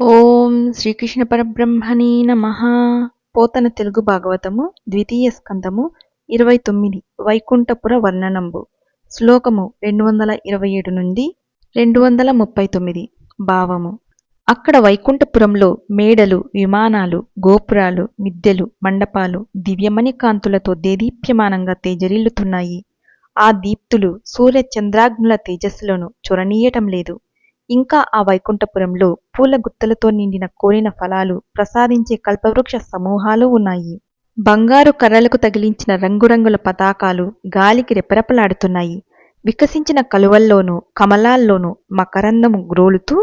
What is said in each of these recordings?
ఓం శ్రీకృష్ణ పరబ్రహ్మణే నమ. పోతన తెలుగు భాగవతము ద్వితీయ స్కందము ఇరవై తొమ్మిది వైకుంఠపుర వర్ణనంబు. శ్లోకము రెండు వందల ఇరవై ఏడు నుండి రెండు వందల ముప్పై తొమ్మిది భావము. అక్కడ వైకుంఠపురంలో మేడలు విమానాలు గోపురాలు మిద్దెలు మండపాలు దివ్యమణి కాంతులతో దేదీప్యమానంగా తేజరిల్లుతున్నాయి. ఆ దీప్తులు సూర్య చంద్రాగ్నుల తేజస్సులను చొరనీయటం లేదు. ఇంకా ఆ వైకుంఠపురంలో పూల గుత్తలతో నిండిన కోరిన ఫలాలు ప్రసాదించే కల్పవృక్ష సమూహాలు ఉన్నాయి. బంగారు కర్రలకు తగిలించిన రంగురంగుల పతాకాలు గాలికి రెపరెపలాడుతున్నాయి. వికసించిన కలువల్లోనూ కమలాల్లోనూ మకరందము గ్రోలుతూ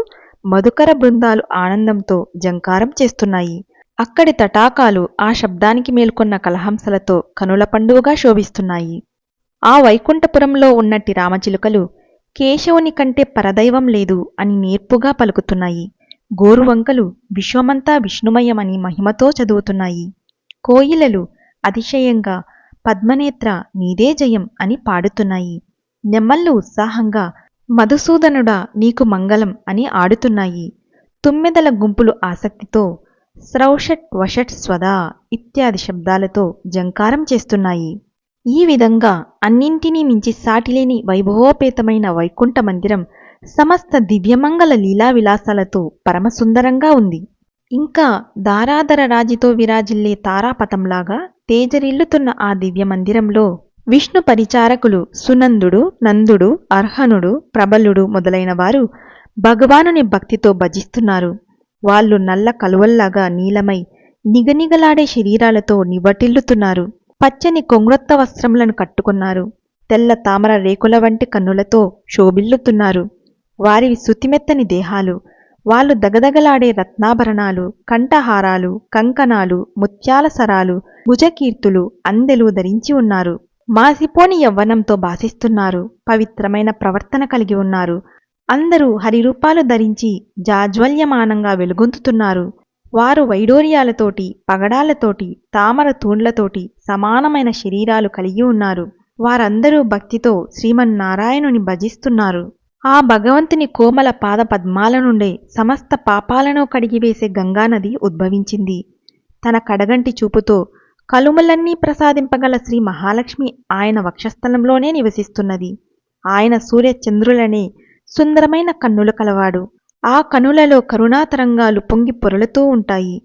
మధుకర బృందాలు ఆనందంతో జంకారం చేస్తున్నాయి. అక్కడి తటాకాలు ఆ శబ్దానికి మేల్కొన్న కలహంసలతో కనుల పండువగా శోభిస్తున్నాయి. ఆ వైకుంఠపురంలో ఉన్నట్టి రామచిలుకలు కేశవుని కంటే పరదైవం లేదు అని నేర్పుగా పలుకుతున్నాయి. గోరువంకలు విశ్వమంతా విష్ణుమయమని మహిమతో చదువుతున్నాయి. కోయిలలు అతిశయంగా పద్మనేత్ర నీదే జయం అని పాడుతున్నాయి. నెమ్మళ్ళు ఉత్సాహంగా మధుసూదనుడా నీకు మంగళం అని ఆడుతున్నాయి. తుమ్మెదల గుంపులు ఆసక్తితో స్రౌషట్ వషట్ స్వదా ఇత్యాది శబ్దాలతో జంకారం చేస్తున్నాయి. ఈ విధంగా అన్నింటినీ మించి సాటిలేని వైభవోపేతమైన వైకుంఠ మందిరం సమస్త దివ్యమంగళ లీలా విలాసాలతో పరమసుందరంగా ఉంది. ఇంకా దారాధర రాజితో విరాజిల్లే తారాపథంలాగా తేజరిల్లుతున్న ఆ దివ్య మందిరంలో విష్ణు పరిచారకులు సునందుడు నందుడు అర్హనుడు ప్రబలుడు మొదలైన వారు భగవానుని భక్తితో భజిస్తున్నారు. వాళ్ళు నల్ల కలువల్లాగా నీలమై నిగనిగలాడే శరీరాలతో నివటిల్లుతున్నారు పచ్చని కొంగ్రొత్త వస్త్రములను కట్టుకున్నారు. తెల్ల తామర రేకుల వంటి కన్నులతో శోభిల్లుతున్నారు. వారివి శుతిమెత్తని దేహాలు. వాళ్ళు దగదగలాడే రత్నాభరణాలు కంఠహారాలు కంకణాలు ముత్యాల సరాలు భుజకీర్తులు అందెలు ధరించి ఉన్నారు. మాసిపోని యవ్వనంతో భాసిస్తున్నారు. పవిత్రమైన ప్రవర్తన కలిగి ఉన్నారు. అందరూ హరిరూపాలు ధరించి జాజ్వల్యమానంగా వెలుగొందుతున్నారు. వారు వైడూర్యాలతోటి పగడాలతోటి తామర తూండ్లతోటి సమానమైన శరీరాలు కలిగి ఉన్నారు. వారందరూ భక్తితో శ్రీమన్నారాయణుని భజిస్తున్నారు. ఆ భగవంతుని కోమల పాద పద్మాల నుండే సమస్త పాపాలను కడిగివేసే గంగానది ఉద్భవించింది. తన కడగంటి చూపుతో కలుములన్నీ ప్రసాదింపగల శ్రీ మహాలక్ష్మి ఆయన వక్షస్థలంలోనే నివసిస్తున్నది. ఆయన సూర్య చంద్రులనే సుందరమైన కన్నులు కలవాడు. ఆ కనులలో కరుణాతరంగాలు పొంగి పొరలుతూ ఉంటాయి.